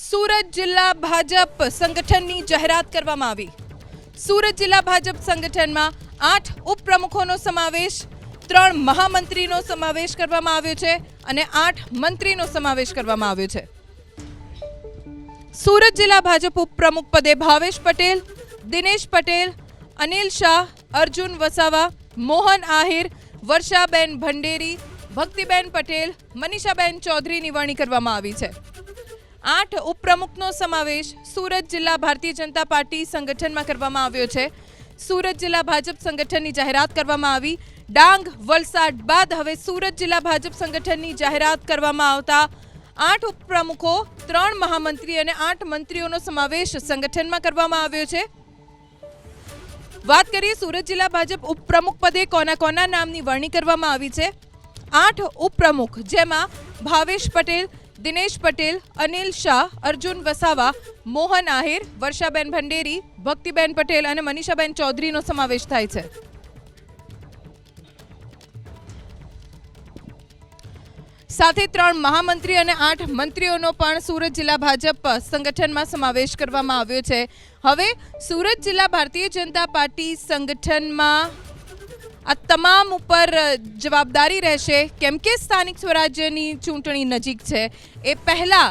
સુરત જિલ્લા ભાજપ સંગઠનની જાહેરાત કરવામાં આવી. સુરત જિલ્લા ભાજપ સંગઠનમાં આઠ ઉપપ્રમુખોનો સમાવેશ, ત્રણ મહામંત્રીનો સમાવેશ કરવામાં આવ્યો છે અને આઠ મંત્રીનો સમાવેશ કરવામાં આવ્યો છે. સુરત જિલ્લા ભાજપ ઉપપ્રમુખ પદે ભાવેશ પટેલ, દિનેશ પટેલ, અનિલ શાહ, અર્જુન વસાવા, મોહન આહિર, વર્ષાબેન ભંડેરી, ભક્તિબેન પટેલ, મનીષાબેન ચૌધરીની વરણી કરવામાં આવી છે. આઠ ઉપપ્રમુખનો સમાવેશ સુરત જિલ્લા ભારતીય જનતા પાર્ટી સંગઠનમાં કરવામાં આવ્યો છે. સુરત જિલ્લા ભાજપ સંગઠનની જાહેરાત કરવામાં આવી. ડાંગ, વલસાડ બાદ હવે સુરત જિલ્લા ભાજપ સંગઠનની જાહેરાત કરવામાં આવતા આઠ ઉપપ્રમુખો, ત્રણ મહામંત્રી અને આઠ મંત્રીઓનો સમાવેશ સંગઠનમાં કરવામાં આવ્યો છે. વાત કરીએ સુરત જિલ્લા ભાજપ ઉપપ્રમુખ પદે કોના કોના નામની વરણી કરવામાં આવી છે. આઠ ઉપપ્રમુખ જેમાં ભાવેશ પટેલ દિનેશ પટેલ, અનિલ શાહ, અર્જુન વસાવા, મોહન આહિર, વર્ષાબેન ભંડેરી, ભક્તિબેન પટેલ અને મનીષાબેન ચૌધરીનો સમાવેશ થાય છે. સાથે ત્રણ મહામંત્રી અને આઠ મંત્રીઓનો પણ સુરત જિલ્લા ભાજપ સંગઠનમાં સમાવેશ કરવામાં આવ્યો છે. હવે સુરત જિલ્લા ભારતીય જનતા પાર્ટી સંગઠનમાં આ તમામ ઉપર જવાબદારી રહેશે કેમ કે સ્થાનિક સ્વરાજ્યની ચૂંટણી નજીક છે. એ પહેલા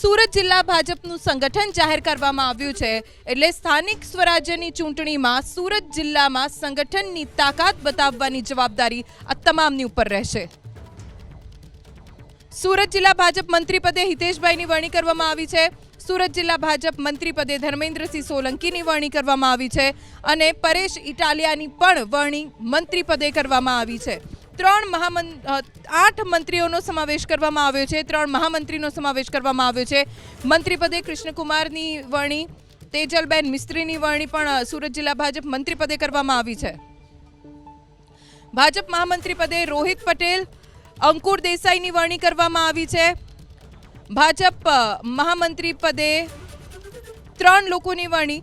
સુરત જિલ્લા ભાજપનું સંગઠન જાહેર કરવામાં આવ્યું છે. એટલે સ્થાનિક સ્વરાજ્યની ચૂંટણીમાં સુરત જિલ્લામાં સંગઠનની તાકાત બતાવવાની જવાબદારી આ તમામની ઉપર રહેશે. સુરત જિલ્લા ભાજપ મંત્રી પદે હિતેશભાઈની વરણી કરવામાં આવી છે. સુરત જિલ્લા ભાજપ મંત્રી પદે ધર્મેન્દ્રસિંહ સોલંકીની વરણી કરવામાં આવી છે અને પરેશ ઇટાલિયાની પણ વરણી મંત્રી પદે કરવામાં આવી છે. ત્રણ મહામં આઠ મંત્રીઓનો સમાવેશ કરવામાં આવ્યો છે, ત્રણ મહામંત્રીનો સમાવેશ કરવામાં આવ્યો છે. મંત્રી પદે કૃષ્ણકુમારની વરણી, તેજલબેન મિસ્ત્રીની વરણી પણ સુરત જિલ્લા ભાજપ મંત્રી પદે કરવામાં આવી છે. ભાજપ મહામંત્રી પદે રોહિત પટેલ અંકુર દેસાઈની વરણી કરવામાં આવી છે. ભાજપ મહામંત્રી પદે ત્રણ લોકોની વરણી.